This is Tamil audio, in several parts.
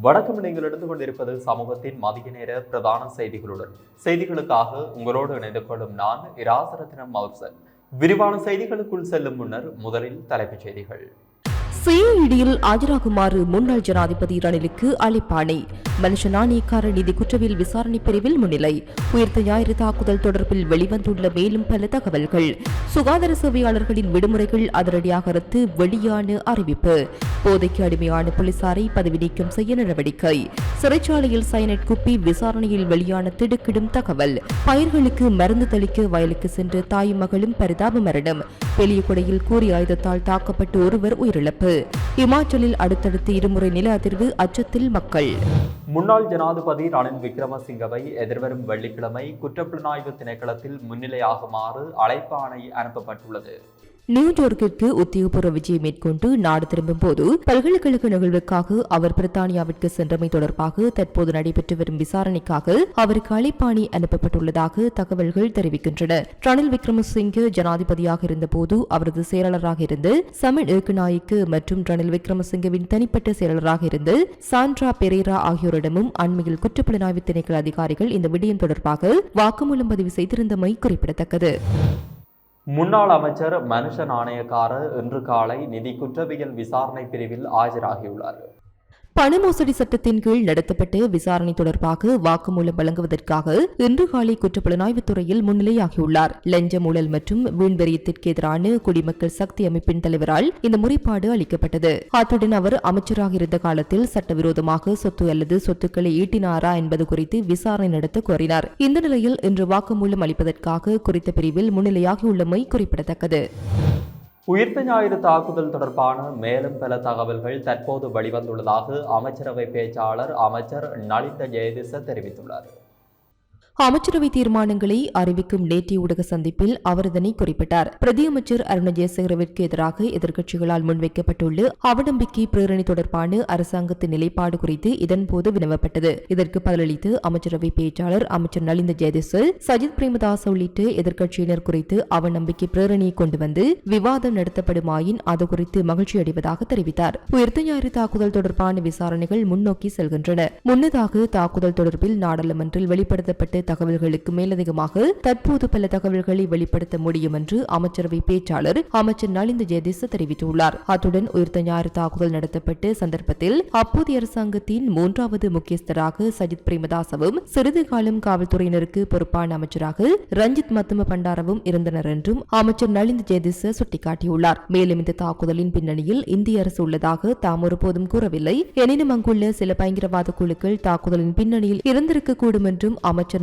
வணக்கம் நீங்கள் எடுத்துக் கொண்டிருப்பது சமூகத்தின் மதிய நேர பிரதான செய்திகளுடன். செய்திகளுக்காக உங்களோடு இணைந்து கொள்ளும் நான் இராசரத்னம் மவுசன். விரிவான செய்திகளுக்குள் செல்லும் முன்னர் முதலில் தலைப்புச் செய்திகள். சிஐடியில் ஆஜராகுமாறு முன்னாள் ஜனாதிபதி ரணிலுக்கு அழைப்பாணை. மனுஷ நிதி குற்றவியல் விசாரணை பிரிவில் முன்னிலை. உயிர்த்த ஞாயிறு தாக்குதல் தொடர்பில் வெளிவந்துள்ள மேலும் பல தகவல்கள். சுகாதார சேவையாளர்களின் விடுமுறைகள் அதிரடியாக ரத்து வெளியான அறிவிப்பு. போதைக்கு அடிமையான போலீசாரை பதவி நீக்கம் செய்ய நடவடிக்கை. சிறைச்சாலையில் சயனைட் குப்பி விசாரணையில் வெளியான திடுக்கிடும் தகவல். பயிர்களுக்கு மருந்து தெளிக்க வயலுக்கு சென்ற தாயும் மகளும் பரிதாப மரணம். பெலியகுடையில் கூறி ஆயுதத்தால் தாக்கப்பட்டு ஒருவர் உயிரிழப்பு. இமாச்சலில் அடுத்தடுத்து இருமுறை நில அதிர்வு அச்சத்தில் மக்கள். முன்னாள் ஜனாதிபதி ரணில் விக்ரமசிங்கவை எதிர்வரும் வெள்ளிக்கிழமை குற்றப்புலனாய்வு திணைக்களத்தில் முன்னிலையாகுமாறு அழைப்பாணை அனுப்பப்பட்டுள்ளது. நியூயார்க்கிற்கு உத்தியோகபூர்வ விஜயம் மேற்கொண்டு நாடு திரும்பும் போது பல்கலைக்கழக நிகழ்வுக்காக அவர் பிரித்தானியாவிற்கு சென்றமை தொடர்பாக தற்போது நடைபெற்று வரும் விசாரணைக்காக அவருக்கு அழைப்பாணி அனுப்பப்பட்டுள்ளதாக தகவல்கள் தெரிவிக்கின்றன. ரணில் விக்ரமசிங்கே ஜனாதிபதியாக இருந்தபோது அவரது செயலாளராக இருந்து சமிழ் ஏக்குநாயக்கு மற்றும் ரணில் விக்ரமசிங்கவின் தனிப்பட்ட செயலாளராக இருந்து சாண்ட்ரா பெரேரா ஆகியோரிடமும் அண்மையில் குற்றப்புலனாய்வு திணைக்கள அதிகாரிகள் இந்த விடயம் தொடர்பாக வாக்குமூலம் பதிவு செய்திருந்தமை குறிப்பிடத்தக்கது. முன்னாள் அமைச்சர் மனுஷ நாணயக்கார இன்று காலை நிதி குற்றவியல் விசாரணை பிரிவில் ஆஜராகியுள்ளார். பண மோசடி சட்டத்தின் கீழ் நடத்தப்பட்ட விசாரணை தொடர்பாக வாக்குமூலம் வழங்குவதற்காக இன்று காலை குற்றப்புலனாய்வுத் துறையில் முன்னிலையாகியுள்ளார். லஞ்ச ஊழல் மற்றும் வீண்வெறியத்திற்கு எதிரான குடிமக்கள் சக்தி அமைப்பின் தலைவரால் இந்த முறைப்பாடு அளிக்கப்பட்டது. அத்துடன் அவர் அமைச்சராக இருந்த காலத்தில் சட்டவிரோதமாக சொத்து அல்லது சொத்துக்களை ஈட்டினாரா என்பது குறித்து விசாரணை நடத்த கோரினார். இந்த நிலையில் இன்று வாக்குமூலம் அளிப்பதற்காக குறித்த பிரிவில் முன்னிலையாகியுள்ளமை குறிப்பிடத்தக்கது. உயிர்த்த ஞாயிறு தாக்குதல் தொடர்பான மேலும் பல தகவல்கள் தற்போது வெளிவந்துள்ளதாக அமைச்சரவை பேச்சாளர் அமைச்சர் நலிந்த ஜெயதிச தெரிவித்துள்ளார். அமைச்சரவை தீர்மானங்களை அறிவிக்கும் நேற்றைய ஊடக சந்திப்பில் அவர் இதனை குறிப்பிட்டார். பிரதியமைச்சர் அருண ஜெயசேகரவிற்கு எதிராக எதிர்க்கட்சிகளால் முன்வைக்கப்பட்டுள்ள அவநம்பிக்கை பிரேரணை தொடர்பான அரசாங்கத்தின் நிலைப்பாடு குறித்து இதன்போது வினவப்பட்டது. இதற்கு பதிலளித்து அமைச்சரவை பேச்சாளர் அமைச்சர் நலிந்த ஜெயதிசு சஜித் பிரேமதாஸ் உள்ளிட்ட எதிர்க்கட்சியினர் குறித்து அவநம்பிக்கை பிரேரணையை கொண்டு வந்து விவாதம் நடத்தப்படுமாயின் அது குறித்து மகிழ்ச்சி அடைவதாக தெரிவித்தார். உயிர்த்த ஞாயிறு தாக்குதல் தொடர்பான விசாரணைகள் முன்னோக்கி செல்கின்றன. முன்னதாக தாக்குதல் தொடர்பில் நாடாளுமன்றில் வெளிப்படுத்தப்பட்ட தகவல்களுக்கு மேலதிகமாக தற்போது பல தகவல்களை வெளிப்படுத்த முடியும் என்று அமைச்சரவை பேச்சாளர் அமைச்சர் நலிந்த ஜெயதிச தெரிவித்துள்ளார். அத்துடன் உயிர்த்த ஞாயிறு தாக்குதல் நடத்தப்பட்ட சந்தர்ப்பத்தில் அப்போதைய அரசாங்கத்தின் மூன்றாவது முக்கியஸ்தராக சஜித் பிரேமதாசவும் சிறிது காலம் காவல்துறையினருக்கு பொறுப்பான அமைச்சராக ரஞ்சித் மத்தும பண்டாரவும் இருந்தனர் என்றும் அமைச்சர் நளிந்த ஜெயதிச சுட்டிக்காட்டியுள்ளார். மேலும் இந்த தாக்குதலின் பின்னணியில் இந்திய அரசு உள்ளதாக தாம் ஒருபோதும் கூறவில்லை. எனினும் அங்குள்ள சில பயங்கரவாத குழுக்கள் தாக்குதலின் பின்னணியில் இருந்திருக்கக்கூடும் என்றும் அமைச்சர்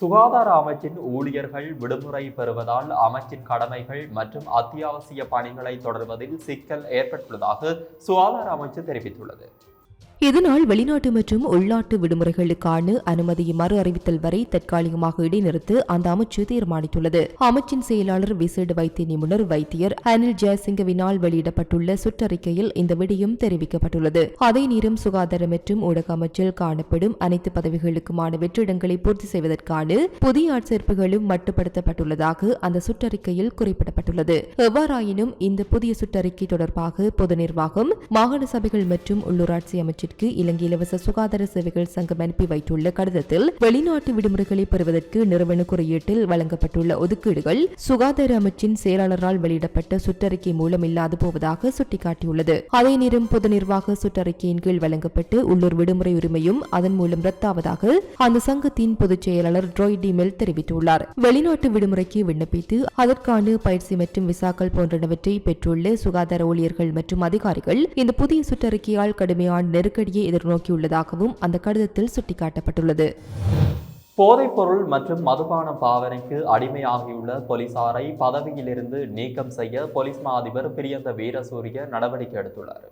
சுகாதார அமைச்சின் ஊழியர்கள் விடுமுறை பெறுவதால் அமைச்சின் கடமைகள் மற்றும் அத்தியாவசிய பணிகளை தொடர்வதில் சிக்கல் ஏற்பட்டுள்ளதாக சுகாதார அமைச்சு தெரிவித்துள்ளது. இதனால் வெளிநாட்டு மற்றும் உள்நாட்டு விடுமுறைகளுக்கான அனுமதியை மறு அறிவித்தல் வரை தற்காலிகமாக இடைநிறுத்து அந்த அமைச்சு தீர்மானித்துள்ளது. அமைச்சின் செயலாளர் விசேட வைத்திய நிபுணர் வைத்தியர் அனில் ஜெயசிங்கவினால் வெளியிடப்பட்டுள்ள சுற்றறிக்கையில் இந்த விடயம் தெரிவிக்கப்பட்டுள்ளது. அதே நேரம் சுகாதார மற்றும் ஊடக அமைச்சில் காணப்படும் அனைத்து பதவிகளுக்குமான வெற்றிடங்களை பூர்த்தி செய்வதற்கான புதிய ஆட்சேர்ப்புகளும் மட்டுப்படுத்தப்பட்டுள்ளதாக அந்த சுற்றறிக்கையில் குறிப்பிடப்பட்டுள்ளது. எவ்வாறாயினும் இந்த புதிய சுற்றறிக்கை தொடர்பாக பொது நிர்வாகம் மாகாண சபைகள் மற்றும் உள்ளூராட்சி அமைச்சர் அமைச்சருக்கு இலங்கை இலவச சுகாதார சேவைகள் சங்கம் அனுப்பி வைத்துள்ள கடிதத்தில் வெளிநாட்டு விடுமுறைகளை பெறுவதற்கு நிறுவன குறியீட்டில் வழங்கப்பட்டுள்ள ஒதுக்கீடுகள் சுகாதார அமைச்சின் செயலாளரால் வெளியிடப்பட்ட சுற்றறிக்கை மூலம் இல்லாது போவதாக சுட்டிக்காட்டியுள்ளது. அதே நேரம் பொது நிர்வாக சுற்றறிக்கையின் கீழ் வழங்கப்பட்டு உள்ளூர் விடுமுறை உரிமையும் அதன் மூலம் ரத்தாவதாக அந்த சங்கத்தின் பொதுச் செயலாளர் ட்ரோய் டிமெல் தெரிவித்துள்ளார். வெளிநாட்டு விடுமுறைக்கு விண்ணப்பித்து அதற்கான பயிற்சி மற்றும் விசாக்கள் போன்றனவற்றை பெற்றுள்ள சுகாதார ஊழியர்கள் மற்றும் அதிகாரிகள் இந்த புதிய சுற்றறிக்கையால் கடுமையான நெருக்கடி நெருக்கடியை எதிர்நோக்கியுள்ளதாகவும் அந்த கடிதத்தில் சுட்டிக்காட்டப்பட்டுள்ளது. போதைப்பொருள் மற்றும் மதுபான பாவனைக்கு அடிமையாகியுள்ள போலீசாரை பதவியிலிருந்து நீக்கம் செய்ய போலீஸ் மா அதிபர் பிரியந்த வீரசூரிய நடவடிக்கை எடுத்துள்ளார்.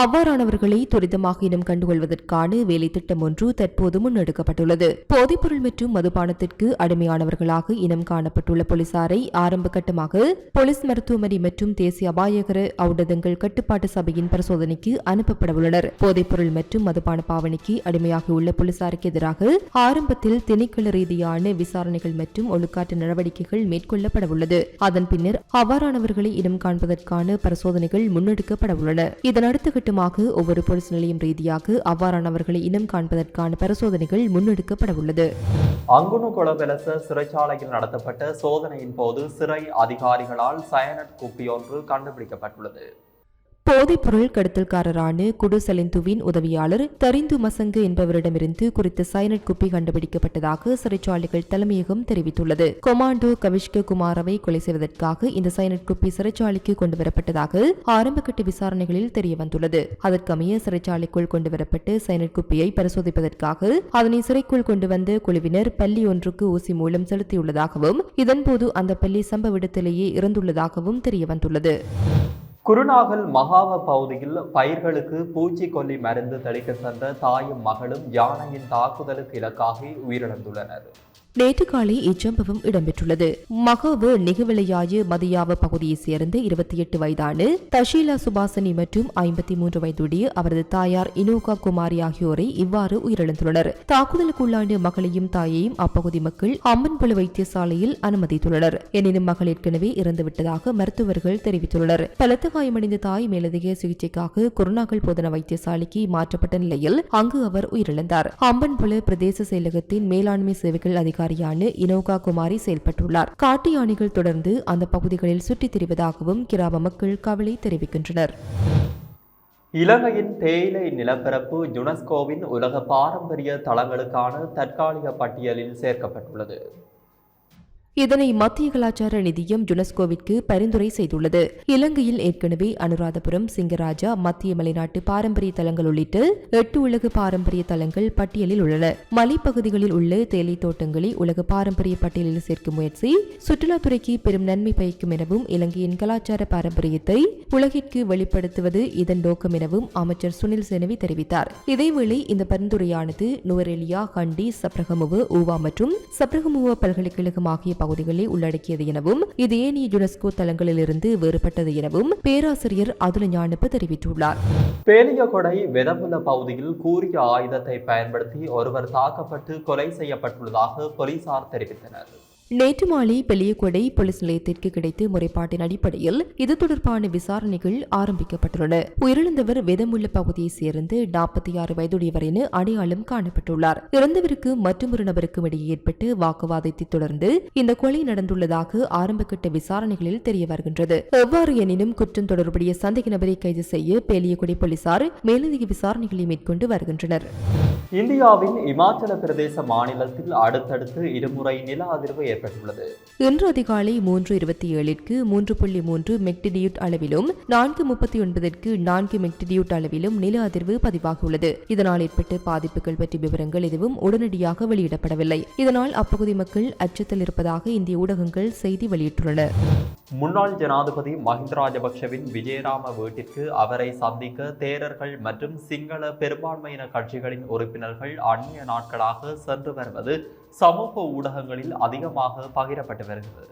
அவ்வாறானவர்களை துரிதமாக இனம் கண்டுகொள்வதற்கான வேலை திட்டம் ஒன்று தற்போது முன்னெடுக்கப்பட்டுள்ளது. போதைப்பொருள் மற்றும் மதுபானத்திற்கு அடிமையானவர்களாக இனம் காணப்பட்டுள்ள போலீசாரை ஆரம்ப கட்டமாக போலீஸ் மருத்துவமனை மற்றும் தேசிய அபாயகர ஔடதங்கள் கட்டுப்பாட்டு சபையின் பரிசோதனைக்கு அனுப்பப்பட உள்ளனர். போதைப்பொருள் மற்றும் மதுபான பாவனைக்கு அடிமையாகியுள்ள போலீசாருக்கு எதிராக ஆரம்பத்தில் திணைக்கள ரீதியான விசாரணைகள் மற்றும் ஒழுக்காற்று நடவடிக்கைகள் மேற்கொள்ளப்பட உள்ளது. அதன் பின்னர் அவ்வாறானவர்களை இனம் காண்பதற்கான பரிசோதனைகள் முன்னெடுக்கப்பட உள்ளன. கட்டுக்கட்டுமாக ஒவ்வொரு போலீஸ் நிலையம் ரீதியாக அவ்வாறானவர்களை இனம் காண்பதற்கான பரிசோதனைகள் முன்னெடுக்கப்பட உள்ளது அங்குணு கொலவெலச சிறைச்சாலையில் நடத்தப்பட்ட சோதனையின் போது சிறை அதிகாரிகளால் சயனட் குப்பியொன்று கண்டுபிடிக்கப்பட்டுள்ளது. போதைப்பொருள் கடத்தல்காரரான குடுசலிந்துவின் உதவியாளர் தரிந்து மசங்கு என்பவரிடமிருந்து குறித்த சைனட் குப்பி கண்டுபிடிக்கப்பட்டதாக சிறைச்சாலைகள் தலைமையகம் தெரிவித்துள்ளது. கொமாண்டோ கவிஷ்க குமாரவை கொலை செய்வதற்காக இந்த சைனட் குப்பி சிறைச்சாலைக்கு கொண்டுவரப்பட்டதாக ஆரம்பகட்ட விசாரணைகளில் தெரியவந்துள்ளது. அதற்கமைய சிறைச்சாலைக்குள் கொண்டுவரப்பட்டு சைனட் குப்பியை பரிசோதிப்பதற்காக அதனை சிறைக்குள் கொண்டு வந்த குழுவினர் பள்ளி ஒன்றுக்கு ஊசி மூலம் செலுத்தியுள்ளதாகவும் இதன்போது அந்த பள்ளி சம்பவ இடத்திலேயே இறந்துள்ளதாகவும் தெரியவந்துள்ளது. குருநாகல் மகாவ பகுதியில் பயிர்களுக்கு பூச்சிக்கொல்லி மருந்து தெளிக்க சென்ற தாயும் மகளும் யானையின் தாக்குதலுக்கு இலக்காகி உயிரிழந்துள்ளனர். நேற்று காலை இச்சம்பவம் இடம்பெற்றுள்ளது. மகாவு நிகவிளையாய மதியாவ பகுதியைச் சேர்ந்த இருபத்தி எட்டு வயதான தஷீலா சுபாசனி மற்றும் ஐம்பத்தி மூன்று வயதுடைய அவரது தாயார் இனோகா குமாரி ஆகியோரை இவ்வாறு உயிரிழந்துள்ளனர். தாக்குதலுக்குள்ளான மகளையும் தாயையும் அப்பகுதி மக்கள் அம்மன்புல வைத்தியசாலையில் அனுமதித்துள்ளனர். எனினும் மகள் ஏற்கனவே இறந்துவிட்டதாக மருத்துவர்கள் தெரிவித்துள்ளனர். பலத்த காயமடைந்த தாய் மேலதிக சிகிச்சைக்காக குருநாகல் போதன வைத்தியசாலைக்கு மாற்றப்பட்ட நிலையில் அங்கு அவர் உயிரிழந்தார். அம்பன்புல பிரதேச செயலகத்தின் மேலாண்மை சேவைகள் அதிகாரியான இனோகா குமாரி செயல்பட்டுள்ளார். காட்டு யானைகள் தொடர்ந்து அந்த பகுதிகளில் சுற்றித் திரிவதாகவும் கிராம மக்கள் கவலை தெரிவிக்கின்றனர். இலங்கையின் தேயிலை நிலப்பரப்பு யுனெஸ்கோவின் உலக பாரம்பரிய தளங்களுக்கான தற்காலிக பட்டியலில் சேர்க்கப்பட்டுள்ளது. இதனை மத்திய கலாச்சார நிதியம் யுனெஸ்கோவிற்கு பரிந்துரை செய்துள்ளது. இலங்கையில் ஏற்கனவே அனுராதபுரம் சிங்கராஜா மத்திய மலைநாட்டு பாரம்பரிய தலங்கள் உள்ளிட்ட எட்டு உலக பாரம்பரிய தலங்கள் பட்டியலில் உள்ளன. மலைப்பகுதிகளில் உள்ள தேயிலை தோட்டங்களை உலக பாரம்பரிய பட்டியலில் சேர்க்கும் முயற்சி சுற்றுலாத்துறைக்கு பெரும் நன்மை பயக்கும் எனவும் இலங்கையின் கலாச்சார பாரம்பரியத்தை உலகிற்கு வெளிப்படுத்துவது இதன் நோக்கம் எனவும் அமைச்சர் சுனில் செனவி தெரிவித்தார். இதேவேளை இந்த பரிந்துரையானது நுவரெலியா கண்டி சப்ரகமுவ ஊவா மற்றும் சப்ரகமுவ பல்கலைக்கழகம் ஆகிய பகுதிகளை உள்ளடக்கியது எனவும் இது ஏனைய யுனெஸ்கோ தலங்களிலிருந்து வேறுபட்டது எனவும் பேராசிரியர் அதுல ஞானப்பு தெரிவித்துள்ளார். பேலியகொடை வெதமுல பகுதியில் கூறிய ஆயுதத்தை பயன்படுத்தி ஒருவர் தாக்கப்பட்டு கொலை செய்யப்பட்டுள்ளதாக போலீசார் தெரிவித்தனர். நேற்று மாலை பெலியகொடை போலீஸ் நிலையத்திற்கு கிடைத்த முறைப்பாட்டின் அடிப்படையில் இது தொடர்பான விசாரணைகள் ஆரம்பிக்கப்பட்டுள்ளன. உயிரிழந்தவர் வெதமுள்ள பகுதியைச் சேர்ந்து நாற்பத்தி ஆறு வயதுடையவர் என அடையாளம் காணப்பட்டுள்ளார். இறந்தவருக்கு மற்றொரு நபருக்கும் இடையே ஏற்பட்டு வாக்குவாதத்தை தொடர்ந்து இந்த கொலை நடந்துள்ளதாக ஆரம்பகட்ட விசாரணைகளில் தெரிய வருகின்றது. எவ்வாறு எனினும் குற்றம் தொடர்புடைய சந்தேக நபரை கைது செய்ய பேலியகுடி போலீசார் மேலதிக விசாரணைகளை மேற்கொண்டு வருகின்றனர். இந்தியாவின் இமாச்சல பிரதேச மாநிலத்தில் அடுத்தடுத்து இருமுறை நில அதிர்வு ஏற்பட்டுள்ளது இன்று அதிகாலை மூன்று இருபத்தி ஏழிற்கு மூன்று புள்ளி மூன்று மெக்டிடியூட் அளவிலும் நான்கு முப்பத்தி ஒன்பதற்கு நான்கு மெக்டிடியூட் அளவிலும் நில அதிர்வு பதிவாகியுள்ளது. இதனால் ஏற்பட்ட பாதிப்புகள் பற்றிய விவரங்கள் எதுவும் உடனடியாக வெளியிடப்படவில்லை. இதனால் அப்பகுதி மக்கள் அச்சத்தில் இருப்பதாக இந்திய ஊடகங்கள் செய்தி வெளியிட்டுள்ளன. முன்னாள் ஜனாதிபதி மஹிந்த ராஜபக்ஷவின் விஜயராம வீட்டிற்கு அவரை சந்திக்க தேரர்கள் மற்றும் சிங்கள பெரும்பான்மையின கட்சிகளின் உறுப்பினர்கள் அந்நிய நாட்களாக சென்று வருவது சமூக ஊடகங்களில் அதிகமாக பகிரப்பட்டு வருகிறது.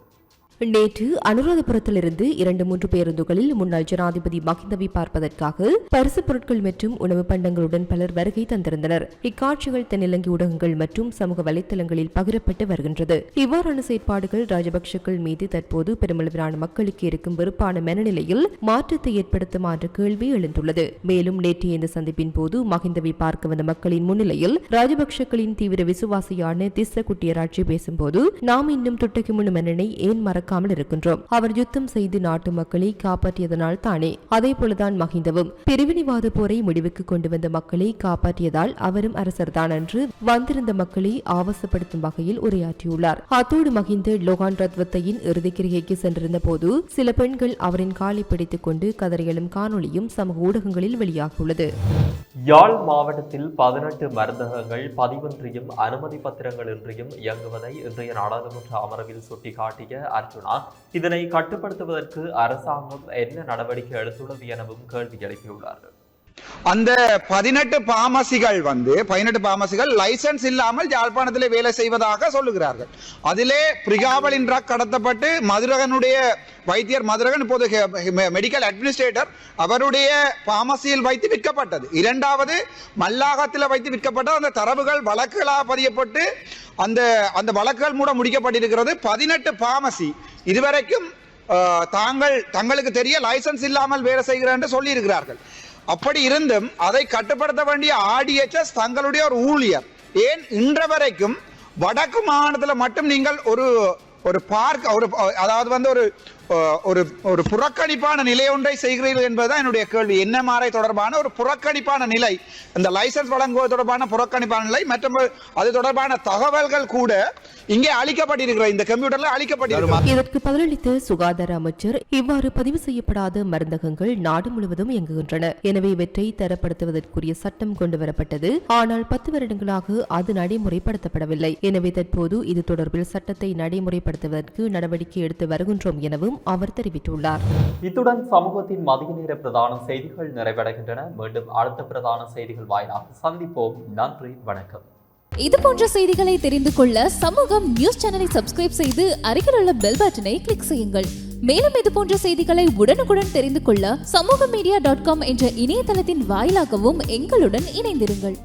நேற்று அனுராதபுரத்திலிருந்து இரண்டு மூன்று பேருந்துகளில் முன்னாள் ஜனாதிபதி மகிந்தவை பார்ப்பதற்காக பரிசுப் பொருட்கள் மற்றும் உணவு பண்டங்களுடன் பலர் வருகை தந்திருந்தனர். இக்காட்சிகள் தென்னிலங்கை ஊடகங்கள் மற்றும் சமூக வலைத்தளங்களில் பகிரப்பட்டு வருகின்றது. இவ்வாறான செயற்பாடுகள் ராஜபக்சக்கள் மீது தற்போது பெருமளவிலான மக்களுக்கு இருக்கும் வெறுப்பான மனநிலையில் மாற்றத்தை ஏற்படுத்துமா என்ற கேள்வி எழுந்துள்ளது. மேலும் நேற்றைய இந்த சந்திப்பின் போது மகிந்தவை பார்க்க வந்த மக்களின் முன்னிலையில் ராஜபக்சக்களின் தீவிர விசுவாசியான திஸ்ஸ குட்டியராட்சி பேசும்போது நாம் இன்னும் துட்டக்கு முன்னு மன்னனை ஏன் மறக்காமல் இருக்கின்றோம். அவர் யுத்தம் செய்து நாட்டு மக்களை காப்பாற்றியதனால் தானே. அதே போலதான் மகிந்தவும் பிரிவினைவாத போரை முடிவுக்கு கொண்டு வந்த மக்களை காப்பாற்றியதால் அவரும் அரசர்தான் என்று வந்திருந்த மக்களை ஆவசப்படுத்தும் வகையில் உரையாற்றியுள்ளார். அத்தோடு மகிந்த லோகான் ரத்வத்தையின் இறுதிக்கிரிகைக்கு சென்றிருந்த போது சில பெண்கள் அவரின் காலை பிடித்துக் கொண்டு கதறியலும் காணொலியும் சமூக ஊடகங்களில் வெளியாகியுள்ளது. யாழ் மாவட்டத்தில் பதினெட்டு மருந்தகங்கள் பதிவின்றியும் அனுமதி பத்திரங்களின்றியும் இயங்குவதை இன்றைய நாடாளுமன்ற அமர்வில் சுட்டிக்காட்டிய அர்ஜுன் இதனை கட்டுப்படுத்துவதற்கு அரசாங்கம் என்ன நடவடிக்கை எடுத்துள்ளது எனவும் கேள்வி எழுப்பியுள்ளார்கள். அந்த பதினெட்டு பாமசிகள் வந்து பதினெட்டு பாமசிகள் லைசன்ஸ் இல்லாமல் யாழ்ப்பாணத்தில் வேலை செய்வதாக சொல்லுகிறார்கள். அதிலே பிரிகாவலின் ட்ரக் கடத்தப்பட்டு மதுரகனுடைய வைத்தியர் மதுரகன் இப்போது மெடிக்கல் அட்மினிஸ்ட்ரேட்டர் அவருடைய பாமசியில் வைத்து விற்கப்பட்டது. இரண்டாவது மல்லாகத்தில் வைத்து விற்கப்பட்ட அந்த தரவுகள் வழக்குகளாக பதியப்பட்டு அந்த அந்த வழக்குகள் மூட முடிக்கப்பட்டிருக்கிறது. பதினெட்டு பாமசி இதுவரைக்கும் தாங்கள் தங்களுக்கு தெரிய லைசன்ஸ் இல்லாமல் வேலை செய்கிறேன் என்று சொல்லியிருக்கிறார்கள். அப்படி இருந்தும் அதை கட்டுப்படுத்த வேண்டிய ஆடிஎச்எஸ் தங்களுடைய ஒரு ஊழியர். ஏன்? இன்ற வரைக்கும் வடக்கு மாகாணத்தில் மட்டும் நீங்கள் ஒரு ஒரு பார்க் ஒரு அதாவது வந்து ஒரு ஒரு ஒரு புறக்கணிப்பான நிலை ஒன்றை செய்கிறீர்கள் என்பதுதான் என்னுடைய கேள்வி. என்எம்ஆர்ஐ தொடர்பான ஒரு புறக்கணிப்பான நிலை? இந்த லைசன்ஸ் வழங்குவது தொடர்பான புறக்கணிப்பான நிலை மற்றும் அது தொடர்பான தகவல்கள் கூட இங்கே அளிக்கப்பட்டிருக்கிற இந்த கம்ப்யூட்டர்ல அளிக்கப்பட்டிருக்கிறது இதற்கு பதிலளித்த சுகாதார அமைச்சர் இவ்வாறு பதிவு செய்யப்படாத மருந்தகங்கள் நாடு முழுவதும் இயங்குகின்றன. எனவே இவற்றை தரப்படுத்துவதற்குரிய சட்டம் கொண்டுவரப்பட்டது. ஆனால் பத்து வருடங்களாக அது நடைமுறைப்படுத்தப்படவில்லை. எனவே தற்போது இது தொடர்பில் சட்டத்தை நடைமுறைப்படுத்துவதற்கு நடவடிக்கை எடுத்து வருகின்றோம் எனவும் அவர் தெரிவித்துள்ளார். இத்துடன் சமூகத்தின் மதிய நேர பிரதான செய்திகள் நிறைவடைகின்றன. மீண்டும் அடுத்த பிரதான செய்திகள் வாயிலாக சந்திப்போம். நன்றி வணக்கம். இது போன்ற செய்திகளை தெரிந்து கொள்ள சமூகம் நியூஸ் சேனலை சப்ஸ்கிரைப் செய்து அருகில் உள்ள பெல் பட்டனை கிளிக் செய்யுங்கள். மேலும் இது போன்ற செய்திகளை உடனுக்குடன் தெரிந்து கொள்ள சமூக மீடியா டாட் காம் என்ற இணையதளத்தின் வாயிலாகவும் எங்களுடன் இணைந்திருங்கள்.